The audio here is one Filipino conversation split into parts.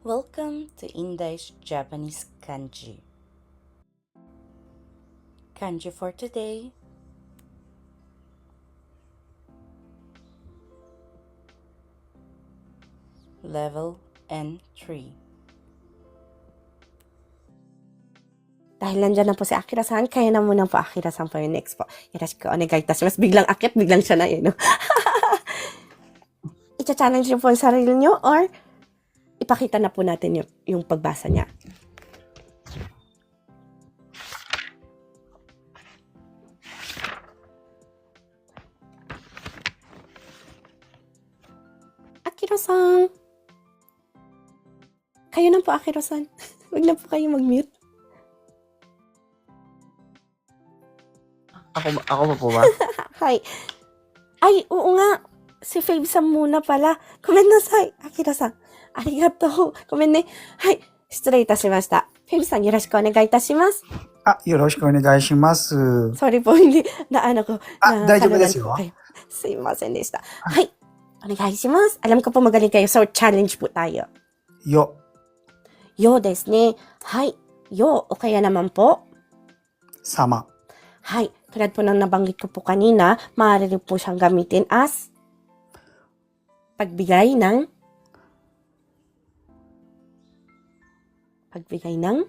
Welcome to Indish Japanese Kanji. Kanji for today. Level N3. Dahil nandyan na po si Akira-san, kaya na muna po Akira-san po yung next po. Yoroshiku onegai itashimasu. Biglang akit, biglang siya na eh, no? Icha-challenge niyo po ang sarili niyo or ipakita na po natin yung, yung pagbasa niya. Akira-san! Kayo na po, Akira-san. Huwag na po kayo mag-mute. Ako, ako pa po ba? Hi. Ay, oo nga. Si Fave sa muna pala. Komen na sa Akira-san. Arigato. Komen ne. Hai. 失礼いたしました。フェブさんよろしくお願いいたします。あ、よろしくお願いします。 Sorry po, hindi na ano ko. na, あ大丈夫ですよ kalunan ko kayo.すいませんでした。はい。お願いします。Alam ko po magaling kayo. So, challenge po tayo. よ、 Yo ですね。はい。Yo, o kaya naman po. 様。 Hay, tulad po ng nabanggit ko po kanina, maaari rin po siyang gamitin as pagbigay ng Pagbigay ng?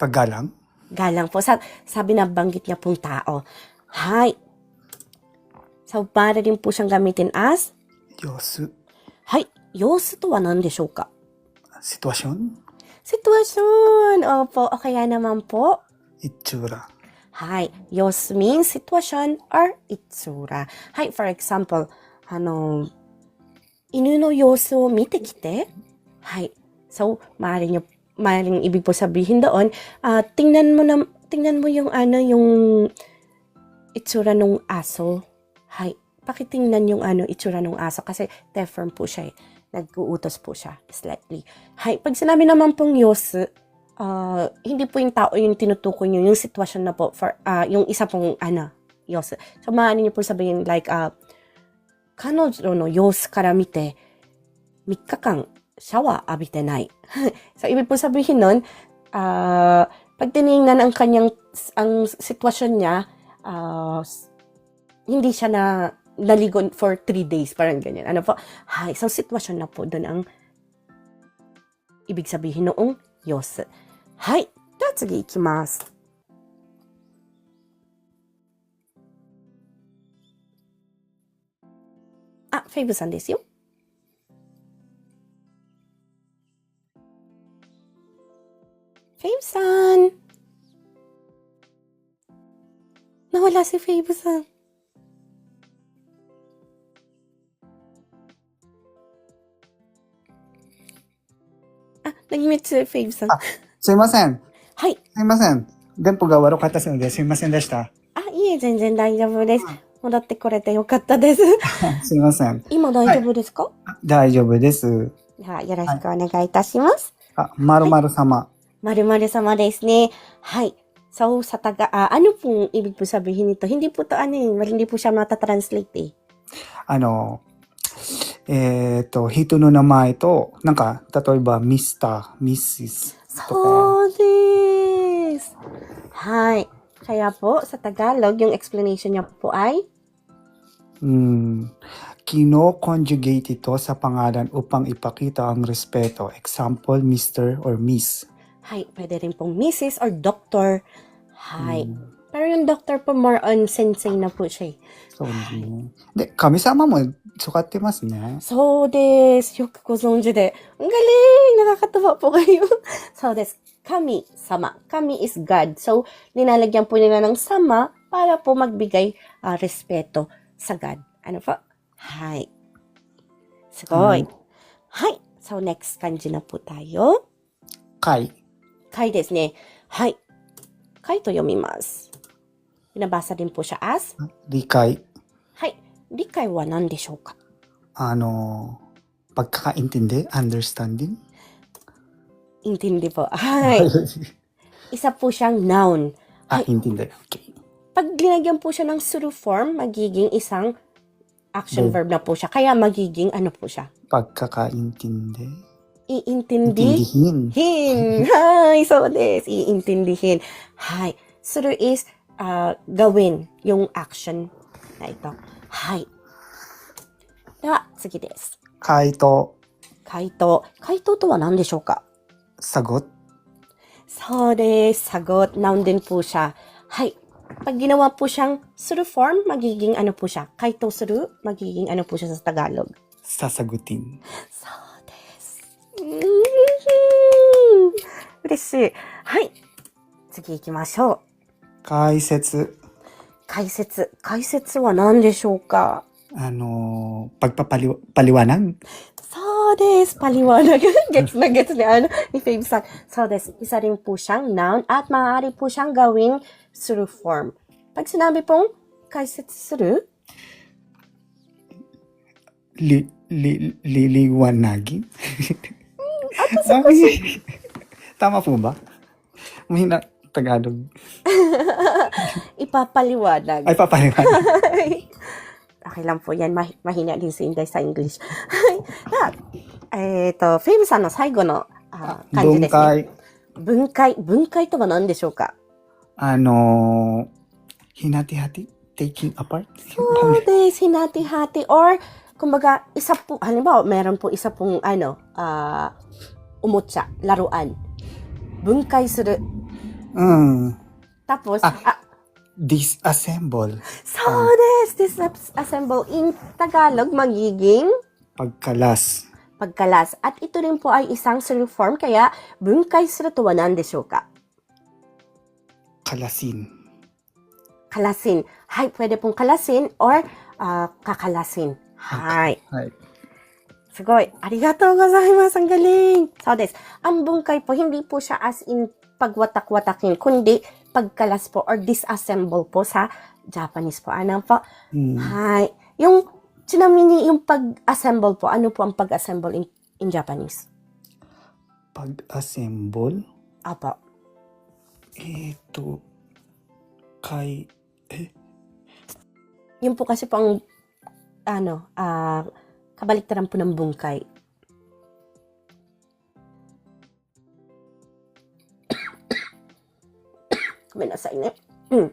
Paggalang? Galang po. Sa, sabi na banggit niya pong tao. Hi. So, para rin po siyang gamitin as? Yosu. Hi. Yosu to wa nan desho ka? Sitwasyon? Sitwasyon. Opo. O kaya naman po? Itsura. Hi. Yosu means sitwasyon or itsura. Hi. For example, ano, inu no yosu o mite kite? Eh. Hi. So, maaari niyo maaaring ibig po sabihin doon, ah, tingnan mo na, tingnan mo yung ano, yung itsura ng aso. Hi. Pakitingnan yung ano, itsura ng aso kasi deform po siya eh. Nag-uutos po siya slightly. Hi. Pag sinabi naman pong 様子, ah, hindi po yung tao yung tinutukoy nyo, yung sitwasyon na po for, ah, yung isa pong, ano, 様子. So, maaari nyo po sabihin, like, ah, 彼女の様子から見て、3日間、 シャワー浴びてない。so, ibig po sabihin nun, ah, pag tinignan ang kanyang, ang sitwasyon niya, ah, s- hindi siya na naligo for 3 days, parang ganyan. Ano po? Ha, isang sitwasyon na po doon ang ibig sabihin noong 様子。はい。では次行きます。あ、フェイブさんですよ。 フェイブさん。Nawala si さん。あ、nag-mute si Fave さん。あすいません。はい。すいません。電波が悪かったのですいませんでした。あ、いえ、全然大丈夫です。戻ってこれてよかったです。すいません。今大丈夫ですか、あ大丈夫です。では、よろしくお願いいたします。あ、まるまる様。まるまる様ですね。はい。So, sa taga, ah, ano pong ibig po sabihin nito? Hindi po to ano eh, hindi po siya mata-translate eh. あの、えっ、と、人の名前と、なんか、例えば、ミスター、ミススとか、そうです。はい。Kaya po, sa Tagalog, yung explanation niya po ay, うん、kino-conjugate ito sa pangalan upang ipakita ang respeto. Example, Mr. or Miss. Hi, pwede rin pong Mrs. or Doctor. Hi. Mm. Pero yung doctor po more on sensei na po siya. Eh. So, de, kami sama mo, eh. sukati mas na. So des, yoku ko zonji de. Ang galing, nakakatawa po kayo. so des, kami, sama. Kami is God. So, ninalagyan po nila ng sama para po magbigay uh, respeto sa God. Ano po? Hi. Sugoy. Mm. Hi. So, next kanji na po tayo. Kai. kai ですね。はい。kai と読みます。Binabasa din po siya as, 理解、はい。理解は何でしょうかあの、pagkakaintindi, understanding. Intindi po. Hi. Isa po siyang noun. ah, intindi. Okay. Pag linagyan po siya ng suru form, magiging isang action Verb. verb na po siya. Kaya magiging ano po siya? Pagkakaintindi. iintindi. Intindihin. Hin. Hi, so des. Iintindihin. Hi. Suru is uh, gawin yung action na ito. Hi. Dewa, sige des. Kaito, 回答。回答とは何でしょうか sagot. そうです。sagot. Noun din po siya. Hay. Pag ginawa po siyang suru form, magiging ano po siya? Kaito suru, magiging ano po siya sa Tagalog? Sasagutin. そうです。うん う嬉しい。はい。次行きましょう。解説。解説。解説は何でしょうか？あのー、パパパリ、パリワナン？そうです。パリワナン。月な月で。あの、イフェイブさん。そうです。イサリンプシャン、ナウン、アッマーアリプシャン、ガウィン、スルフォーム。パキスナビポン、解説する？リ、リ、リ、リワナギ？Tama po ba? Mahina Tagalog. ipapaliwanag. Ay, papaliwanag. okay lang po yan. Mah- mahina din si Inday sa English. えっと、フェイブさんの最後のあ漢字ですね。 Bungkay, 分解。分解とは何でしょうか ano, hinati-hati, taking apart. そうです。hinati-hati. Or, kumbaga, isa po, halimbawa, meron po isa pong, ano, ah, umutsa, laruan. Bunkai suru. Mm, Tapos, Ah. ah, disassemble, so des, disassemble in Tagalog, magiging pagkalas, pagkalas. At ito rin po ay isang suru form, kaya bunkai suru to wa nan desho ka? kalasin. Kalasin. Hay, pwede pong kalasin or ah, kakalasin. Hay. はい。すごい。ありがとうございます。Ang galing. So, des. Ang bungkay po, hindi po siya as in pagwatak-watakin, kundi pagkalas po or disassemble po sa Japanese po. Ano po? Mm, Hi. Yung, sinamini, yung pag-assemble po, ano po ang pag-assemble in, in Japanese? pag-assemble, Apo. eto, kay, Yun po kasi po ang, ano, ah, kabaliktaran po ng bungkay. Kuminasay na. Mm.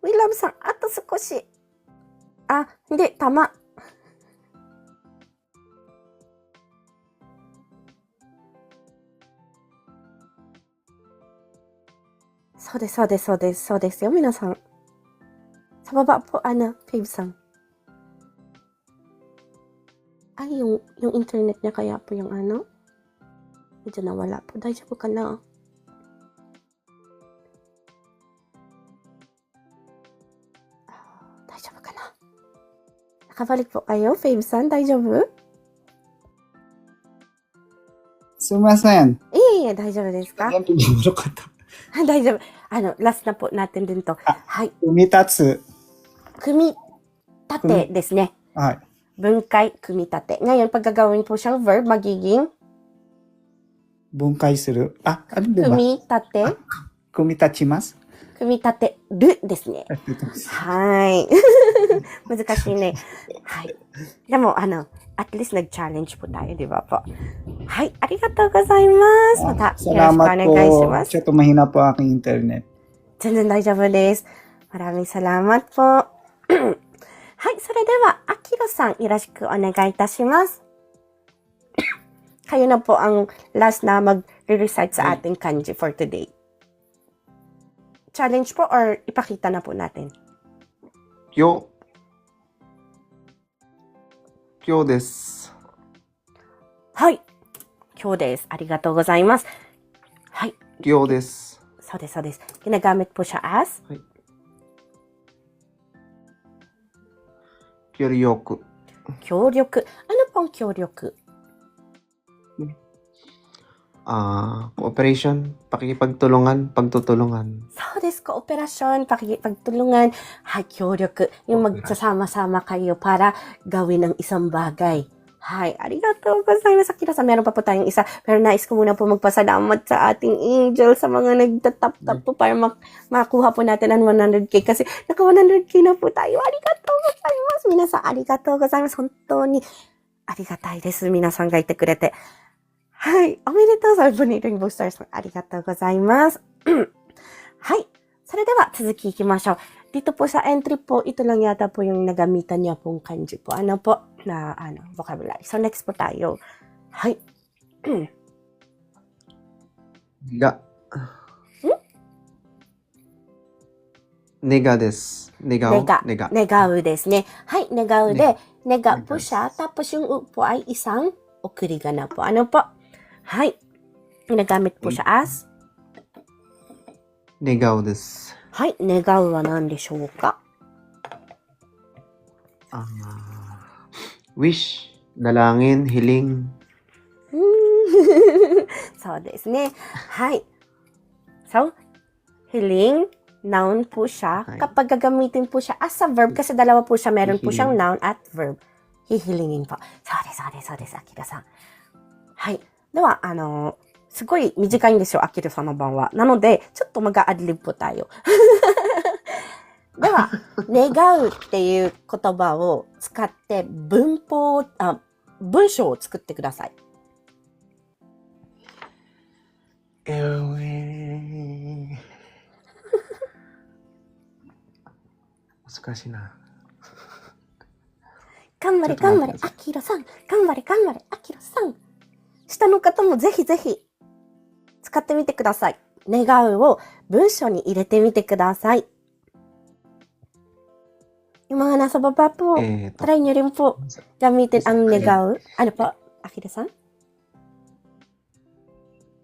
Willam san, ato sukoshi. Ah, hindi, tama. うです、そうです、そうです、そうですよ、皆さん。サババポアナ・フェイブさん。あ、よん、よん、インターネットにかやっぽよん、あの。じゃなわら、大丈夫かな？大丈夫かな？かばりっぽ、あよ、フェイブさん、大丈夫？すみません。ええ、大丈夫ですか？全部面白かった。は、大丈夫。あの、ラスナポ、なテンるんと。はい。組み立つ。組み立てですね。はい。分解、組み立て。なやっぱガガウンポシャルヴァー、ギギン。分解する。あ、あれ組み立て。組み立ちます。組み立てるですね。はい。難しいね。はい。でも、あの、ございますはい。難しいね。はい。でも、あの、at least nag-challenge po tayo, di ba po? はい。ありがとうございます。また、よろしくお Salamat 願いし po. ます。 ちょっとmahina po ang aking internet. 全然大丈夫です。Maraming salamat po. はい、それでは、アキロさん、よろしくお願いいたします。Kayo na po ang last na mag-recite sa ating kanji for today. Challenge po or ipakita na po natin? 今日、 今日です。はい。今日です。ありがとうございます。はい。今日です。そうです、そうです。Po siya as よりよく。協力。Ano pong 協力 uh, cooperation, pakipagtulungan, pagtutulungan. So this, kooperasyon, pakipagtulungan, hakyoroku, yung magsasama-sama kayo para gawin ang isang bagay. Hi, arigato gozaimasu. Akira sa meron pa po tayong isa. Pero nais ko muna po magpasalamat sa ating angel, sa mga nagtatap-tap po para mak- makuha po natin ang 100k. Kasi naka 100k na po tayo. Arigato gozaimasu. Minasang arigato gozaimasu. Hontou ni arigatai desu. Minasang gaite kurete. はい。おめでとうさん。ブニーレインボースターさん。ありがとうございます。はい。それでは続き行きましょう。Dito po sa entry po, ito lang yata po yung nagamitan niya pong kanji po. Ano po? Na, ano, vocabulary. So, next po tayo. はい。が。ネガです。ネガを。ネガネガ。願うですね。はい。願うで、願 po Nega. siya. Tapos yung u po ay isang okuri ga na po. Ano po? Hay. Ginagamit po siya as ネガオです。はい。願うは何でしょうかあー wish, dalangin, hiling. うーんそうですね。はい。So, hiling, noun po siya. Hi. Kapag gagamitin po siya as a verb, kasi dalawa po siya, meron po siyang Hihiling. noun at verb. Hihilingin po. そうです、そうです、そうです、アキラさん。はい。 では、あのすごい短いんですよ、アキラさんの番は。なので、ちょっとまがアドリブポタよ。では、願うっていう言葉を使って文法を、あ、文章を作ってください。えー、難しいな。頑張れ、頑張れアキラさん。頑張れ、頑張れ、アキラさん。下の方もぜひぜひ使ってみてください。願うを文章に入れてみてください。Yung mga nasa baba po, えーと、try nyo rin po gamitin ang negaw. Ano po, Akira san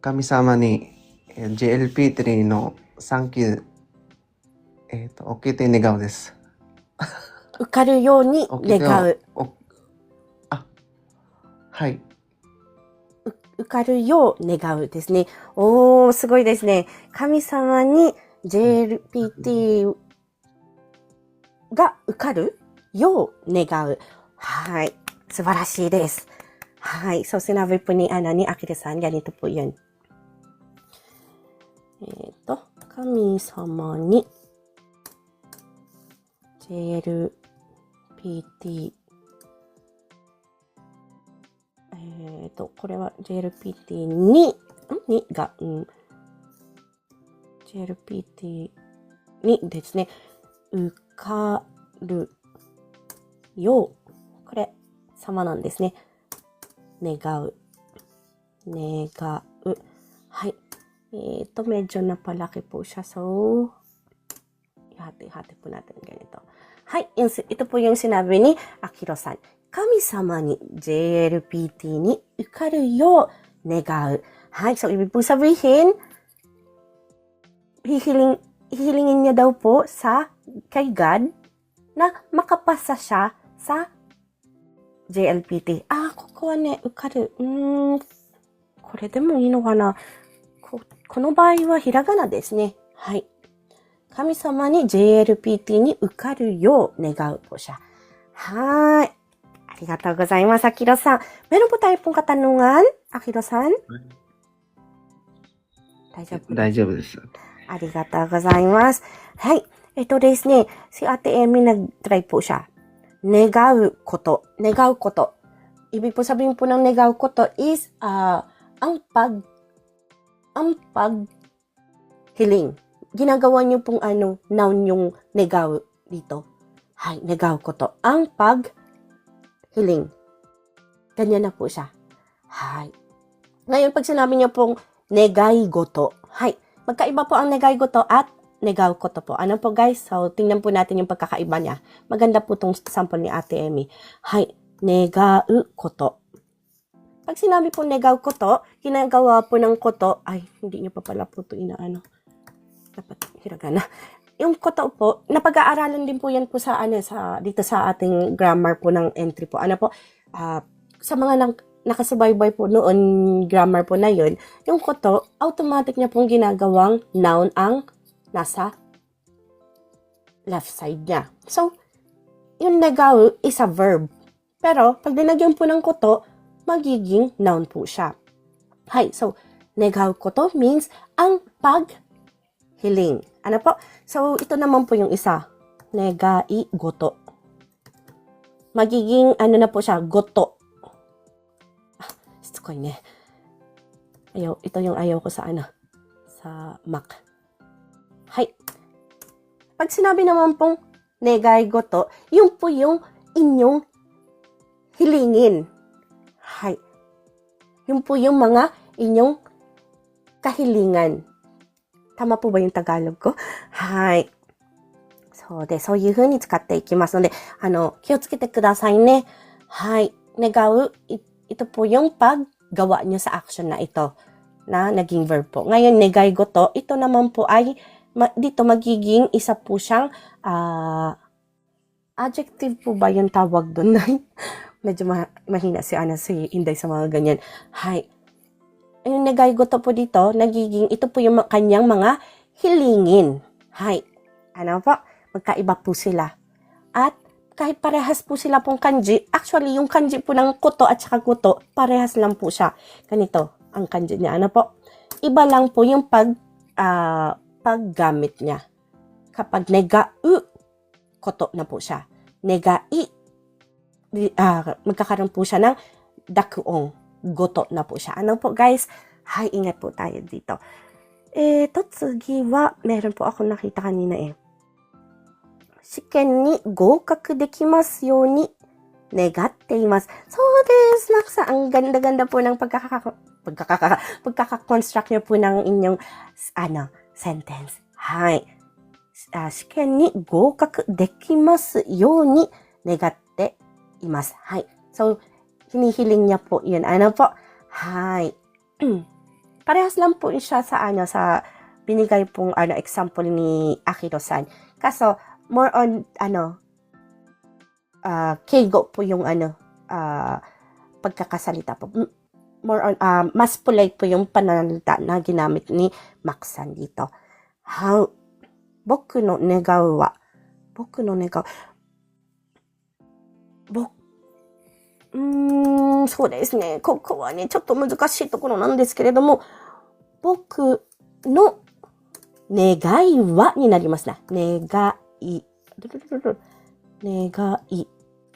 神様にえー JLP3 のサンキュー、えっ、と、OK って願うです。受かるように願う。おあ、はい。受かるよう願うですね。おー、すごいですね。神様に JLPT が受かるよう願う。はい。素晴らしいです。はい。So, sinabi po ni, ano, ni Akira-san, ganito po yun. えっ、と、神様に JLPT と、これは jlpt に、2が、うん、jlpt にですね。受かるよう。これ、様なんですね。願う。願う。はい。えっ、と、メジョナパラケポシャソー。はい、イトポヨンシナビにあきろさん、神様に JLPT に受かるよう願う。はい、そういうブサブヒン。ヒヒリン、ヒヒリンニダウポさ、カイガンな、マカパサシャさ、JLPT。あ、ここはね、受かる。うん、これでもいいのかな。こ、この場合はひらがなですね。はい。神様に JLPT に受かるよう願う。おしゃ。はーい。po siya. Hi. Arigatou gozaimasu, Akiro-san. Meron po tayo pong katanungan, Akiro-san? 大丈夫大丈夫です。ありがとうございます。はい。えっとですね、si Ate Emmy nag-try po siya. 願うこと。願うこと。Ibig po sabihin po ng 願うこと is, ah, ang pag, ang pag hiling. Ginagawa niyo pong ano, noun yung negaw dito. Hay, negawこと. Ang pag hiling. Ganyan na po siya. Hay. Ngayon, pag sinabi niyo pong negay goto. Hay. Magkaiba po ang negay goto at negaw koto po. Ano po guys? So, tingnan po natin yung pagkakaiba niya. Maganda po tong sample ni Ate Emmy. Hay. Negau koto. Pag sinabi po negaw koto, ginagawa po ng koto, ay, hindi niyo pa pala po ito inaano. Dapat hiragana. Yung koto po, napag-aaralan din po yan po sa ano sa dito sa ating grammar po ng entry po. Ano po? ah, sa mga nang, nakasubaybay po noon grammar po na yun, yung koto, automatic niya pong ginagawang noun ang nasa left side niya. So, yung nagaw is a verb. Pero, pag dinagyan po ng koto, magiging noun po siya. Hay, so, negaw koto means ang paghiling. Ano po? So, ito naman po yung isa. Negai goto. Magiging, ano na po siya, goto. Ah, ko ne. Ayaw, ito yung ayaw ko sa ano, sa Mac. Hay. Pag sinabi naman pong negay goto, yun po yung inyong hilingin. Hay. Yun po yung mga inyong kahilingan. Tama po ba yung Tagalog ko? Hay. そうで、そういう風に使っていきますので、あの、気をつけてくださいね。はい。願う、い ito po yung paggawa nyo sa action na ito na naging verb po. Ngayon, negay goto, ito naman po ay ma- dito magiging isa po siyang ah, adjective po ba yung tawag doon? Medyo ma- mahina si Ana si Inday sa mga ganyan. Hay. Yung negay goto po dito, nagiging ito po yung kanyang mga hilingin. Hay. Ano po? Magkaiba po sila. At kahit parehas po sila pong kanji, actually yung kanji po ng kuto at saka kuto, parehas lang po siya. Ganito ang kanji niya. Ano po? Iba lang po yung pag, ah, paggamit niya. Kapag nega u, koto na po siya. Nega i, ah, magkakaroon po siya ng dakuong, goto na po siya. Ano po guys, hay ingat po tayo dito. Eh, totsugiwa, meron po ako nakita kanina eh. Shiken ni gokaku dekimasu yo ni negatte imasu. So, this, Laksa, ang ganda-ganda po ng pagkakaka, pagkakaka, pagkakakonstruct niyo po ng inyong, ano, sentence. Hi. Ah, uh, shiken ni gokaku dekimasu yo ni negatte imasu. Hi. So, hinihiling niya po yun. Ano po? Hi. Parehas lang po siya sa ano, sa binigay pong ano, example ni Akiro-san. Kaso, more on, ano, ah keigo po yung ano, ah pagkakasalita po. More on, ah mas polite po yung pananalita na ginamit ni Maxan dito. How, boku no negao wa, boku no negao, bo, うーん、そうですね。ここはね、ちょっと難しいところなんですけれども、僕の願いはになりますな。願い。願い。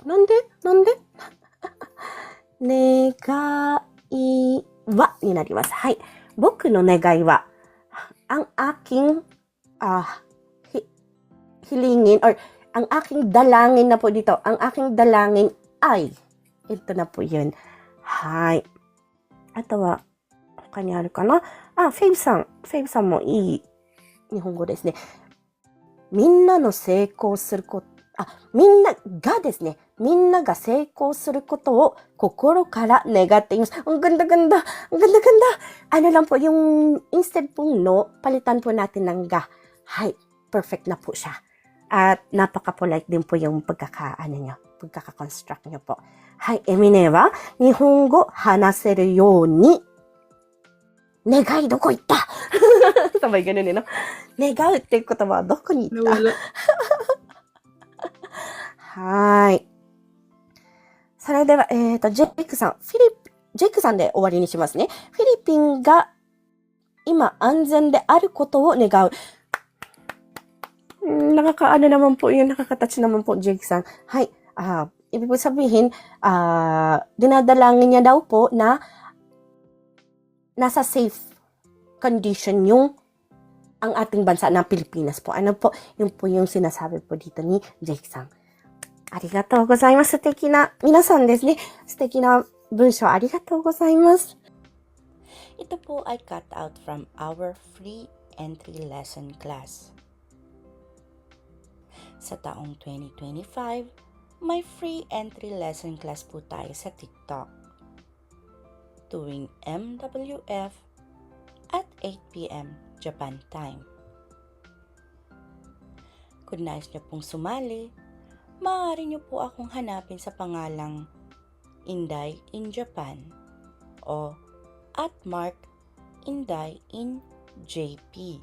なんで？なんで？願いはになります。はい。僕の願いは、ang aking ah hi, hilingin or ang aking dalangin na po dito, ang aking dalangin ay ito na po yun. Hi. あとは、他にあるかなあ、フェイブさん。フェイブさんもいい日本語ですね。みんなの成功すること、あ、みんながですね、みんなが成功することを心から願っています。Ang ganda-ganda! Ang ganda-ganda! Ano lang po, yung instead pong no, palitan po natin ng ga. Hay, perfect na po siya. At napaka-polite din po yung pagkaka, ano はい、エミネは日本語話せるように、願いどこ行った？たい。願うっていう言葉はどこに行った？はい。それでは、えっ、と、ジェイクさん、フィリ、ジェイクさんで終わりにしますね。フィリピンが今安全であることを願う。なかなかあれなもん、いうなかかたなもん、ジェイクさん。はい。Hay, ah, ibig po sabihin, ah, dinadalangin niya daw po na nasa safe condition yung ang ating bansa na Pilipinas po. Ano po, yun po yung sinasabi po dito ni Jake san. ありがとうございます。素敵な、皆さんですね。素敵な文章ありがとうございます。 Ito po ay cut out from our free entry lesson class. Sa taong 2025, may free entry lesson class po tayo sa TikTok. Tuwing MWF at 8pm Japan time. Kung nais nyo pong sumali, maaari nyo po akong hanapin sa pangalang Inday in Japan o at Mark Inday in JP.